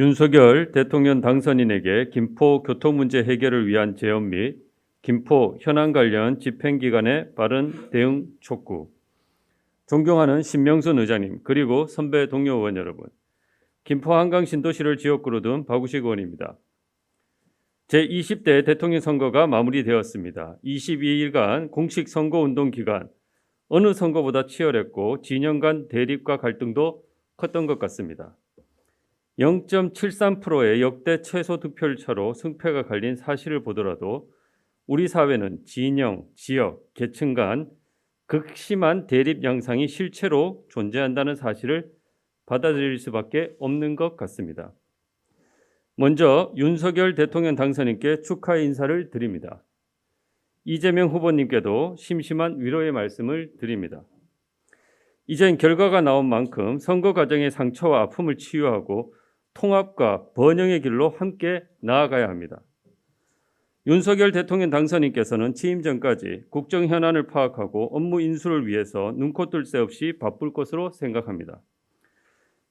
윤석열 대통령 당선인에게 김포 교통 문제 해결을 위한 제언 및 김포 현안 관련 집행기관의 빠른 대응 촉구. 존경하는 신명순 의장님 그리고 선배 동료 의원 여러분. 김포 한강 신도시를 지역구로 둔 박우식 의원입니다. 제20대 대통령 선거가 마무리되었습니다. 22일간 공식 선거 운동 기간 어느 선거보다 치열했고 진영 간 대립과 갈등도 컸던 것 같습니다. 0.73%의 역대 최소 득표율 차로 승패가 갈린 사실을 보더라도 우리 사회는 진영, 지역, 계층 간 극심한 대립 양상이 실체로 존재한다는 사실을 받아들일 수밖에 없는 것 같습니다. 먼저 윤석열 대통령 당선인께 축하 인사를 드립니다. 이재명 후보님께도 심심한 위로의 말씀을 드립니다. 이젠 결과가 나온 만큼 선거 과정의 상처와 아픔을 치유하고 통합과 번영의 길로 함께 나아가야 합니다. 윤석열 대통령 당선인께서는 취임 전까지 국정 현안을 파악하고 업무 인수를 위해서 눈코 뜰 새 없이 바쁠 것으로 생각합니다.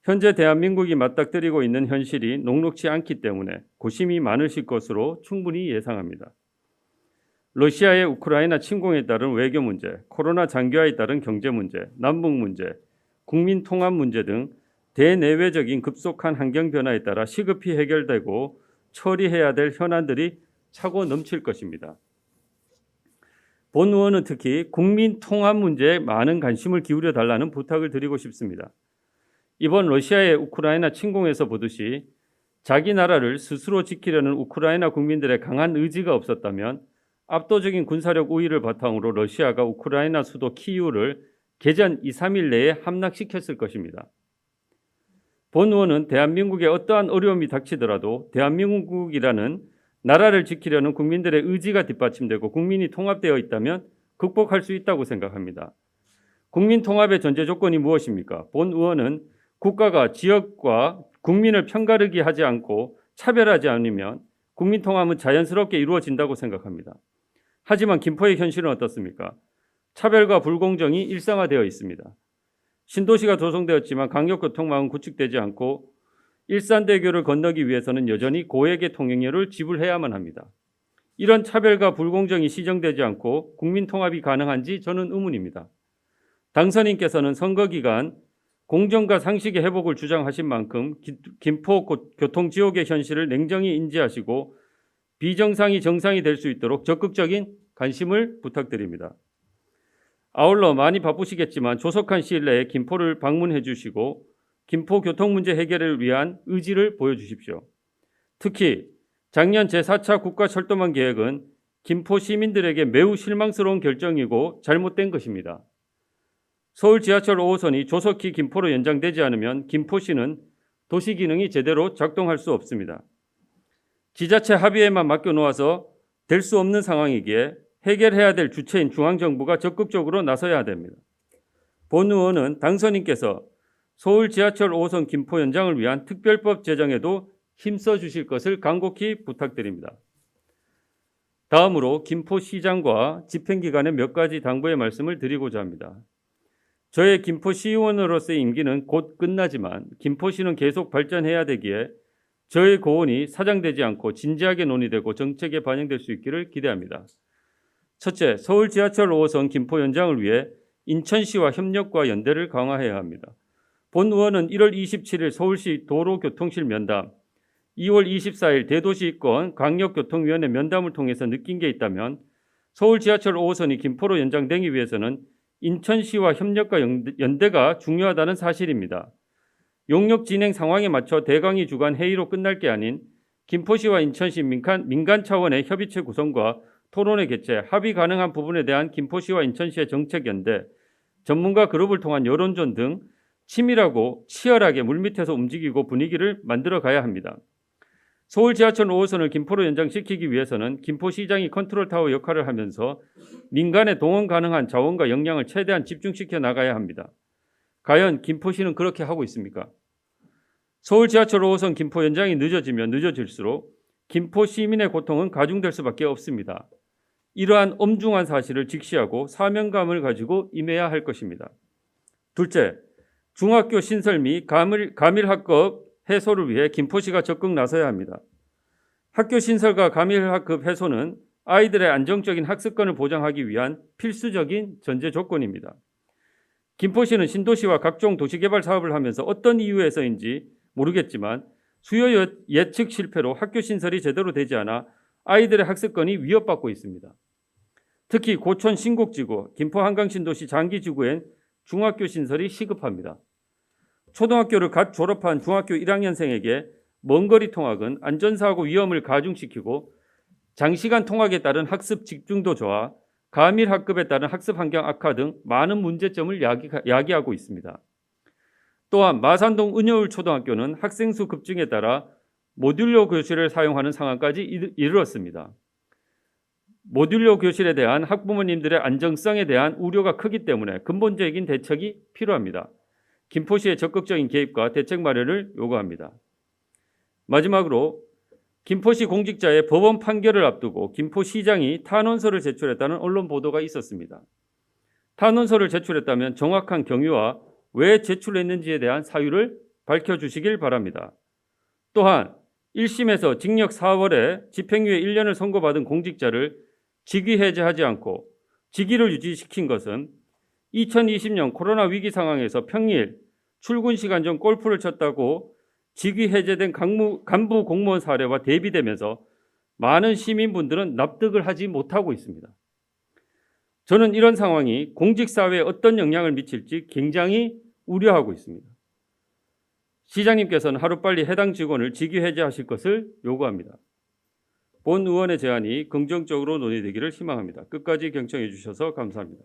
현재 대한민국이 맞닥뜨리고 있는 현실이 녹록치 않기 때문에 고심이 많으실 것으로 충분히 예상합니다. 러시아의 우크라이나 침공에 따른 외교 문제, 코로나 장기화에 따른 경제 문제, 남북 문제, 국민 통합 문제 등 대내외적인 급속한 환경 변화에 따라 시급히 해결되고 처리해야 될 현안들이 차고 넘칠 것입니다. 본 의원은 특히 국민 통합 문제에 많은 관심을 기울여 달라는 부탁을 드리고 싶습니다. 이번 러시아의 우크라이나 침공에서 보듯이 자기 나라를 스스로 지키려는 우크라이나 국민들의 강한 의지가 없었다면 압도적인 군사력 우위를 바탕으로 러시아가 우크라이나 수도 키이우를 개전 2, 3일 내에 함락시켰을 것입니다. 본 의원은 대한민국에 어떠한 어려움이 닥치더라도 대한민국이라는 나라를 지키려는 국민들의 의지가 뒷받침되고 국민이 통합되어 있다면 극복할 수 있다고 생각합니다. 국민 통합의 전제 조건이 무엇입니까? 본 의원은 국가가 지역과 국민을 편가르기 하지 않고 차별하지 않으면 국민 통합은 자연스럽게 이루어진다고 생각합니다. 하지만 김포의 현실은 어떻습니까? 차별과 불공정이 일상화되어 있습니다. 신도시가 조성되었지만 강력교통망은 구축되지 않고 일산대교를 건너기 위해서는 여전히 고액의 통행료를 지불해야만 합니다. 이런 차별과 불공정이 시정되지 않고 국민 통합이 가능한지 저는 의문입니다. 당선인께서는 선거 기간 공정과 상식의 회복을 주장하신 만큼 김포 교통 지옥의 현실을 냉정히 인지하시고 비정상이 정상이 될 수 있도록 적극적인 관심을 부탁드립니다. 아울러 많이 바쁘시겠지만 조속한 시일 내에 김포를 방문해 주시고 김포 교통 문제 해결을 위한 의지를 보여주십시오. 특히 작년 제4차 국가 철도망 계획은 김포 시민들에게 매우 실망스러운 결정이고 잘못된 것입니다. 서울 지하철 5호선이 조속히 김포로 연장되지 않으면 김포시는 도시 기능이 제대로 작동할 수 없습니다. 지자체 합의에만 맡겨놓아서 될 수 없는 상황이기에 해결해야 될 주체인 중앙정부가 적극적으로 나서야 됩니다. 본 의원은 당선인께서 서울 지하철 5호선 김포 연장을 위한 특별법 제정에도 힘써 주실 것을 간곡히 부탁드립니다. 다음으로 김포시장과 집행기관의 몇 가지 당부의 말씀을 드리고자 합니다. 저의 김포시의원으로서의 임기는 곧 끝나지만 김포시는 계속 발전해야 되기에 저의 고언이 사장되지 않고 진지하게 논의되고 정책에 반영될 수 있기를 기대합니다. 첫째, 서울 지하철 5호선 김포 연장을 위해 인천시와 협력과 연대를 강화해야 합니다. 본 의원은 1월 27일 서울시 도로교통실 면담, 2월 24일 대도시권 광역교통위원회 면담을 통해서 느낀 게 있다면 서울 지하철 5호선이 김포로 연장되기 위해서는 인천시와 협력과 연대가 중요하다는 사실입니다. 용역 진행 상황에 맞춰 대강의 주관 회의로 끝날 게 아닌 김포시와 인천시 민간, 민간 차원의 협의체 구성과 토론회 개최, 합의 가능한 부분에 대한 김포시와 인천시의 정책 연대, 전문가 그룹을 통한 여론전 등 치밀하고 치열하게 물밑에서 움직이고 분위기를 만들어 가야 합니다. 서울 지하철 5호선을 김포로 연장시키기 위해서는 김포시장이 컨트롤 타워 역할을 하면서 민간의 동원 가능한 자원과 역량을 최대한 집중시켜 나가야 합니다. 과연 김포시는 그렇게 하고 있습니까? 서울 지하철 5호선 김포 연장이 늦어지면 늦어질수록 김포 시민의 고통은 가중될 수밖에 없습니다. 이러한 엄중한 사실을 직시하고 사명감을 가지고 임해야 할 것입니다. 둘째, 중학교 신설 및 가밀, 가밀학급 해소를 위해 김포시가 적극 나서야 합니다. 학교 신설과 가밀학급 해소는 아이들의 안정적인 학습권을 보장하기 위한 필수적인 전제 조건입니다. 김포시는 신도시와 각종 도시개발 사업을 하면서 어떤 이유에서인지 모르겠지만 수요 예- 예측 실패로 학교 신설이 제대로 되지 않아 아이들의 학습권이 위협받고 있습니다. 특히 고촌 신곡지구, 김포 한강신도시 장기지구엔 중학교 신설이 시급합니다. 초등학교를 갓 졸업한 중학교 1학년생에게 먼 거리 통학은 안전사고 위험을 가중시키고 장시간 통학에 따른 학습 집중도 저하, 가밀 학급에 따른 학습 환경 악화 등 많은 문제점을 야기, 야기하고 있습니다. 또한 마산동 은여울 초등학교는 학생 수 급증에 따라 모듈러 교실을 사용하는 상황까지 이르- 이르렀습니다. 모듈러 교실에 대한 학부모님들의 안정성에 대한 우려가 크기 때문에 근본적인 대책이 필요합니다. 김포시의 적극적인 개입과 대책 마련을 요구합니다. 마지막으로 김포시 공직자의 법원 판결을 앞두고 김포시장이 탄원서를 제출했다는 언론 보도가 있었습니다. 탄원서를 제출했다면 정확한 경위와 왜 제출했는지에 대한 사유를 밝혀주시길 바랍니다. 또한 1심에서 징역 4월에 집행유예 1년을 선고받은 공직자를 직위 해제하지 않고 직위를 유지시킨 것은 2020년 코로나 위기 상황에서 평일 출근 시간 전 골프를 쳤다고 직위 해제된 간부 공무원 사례와 대비되면서 많은 시민분들은 납득을 하지 못하고 있습니다. 저는 이런 상황이 공직사회에 어떤 영향을 미칠지 굉장히 우려하고 있습니다. 시장님께서는 하루빨리 해당 직원을 직위 해제하실 것을 요구합니다. 본 의원의 제안이 긍정적으로 논의되기를 희망합니다. 끝까지 경청해 주셔서 감사합니다.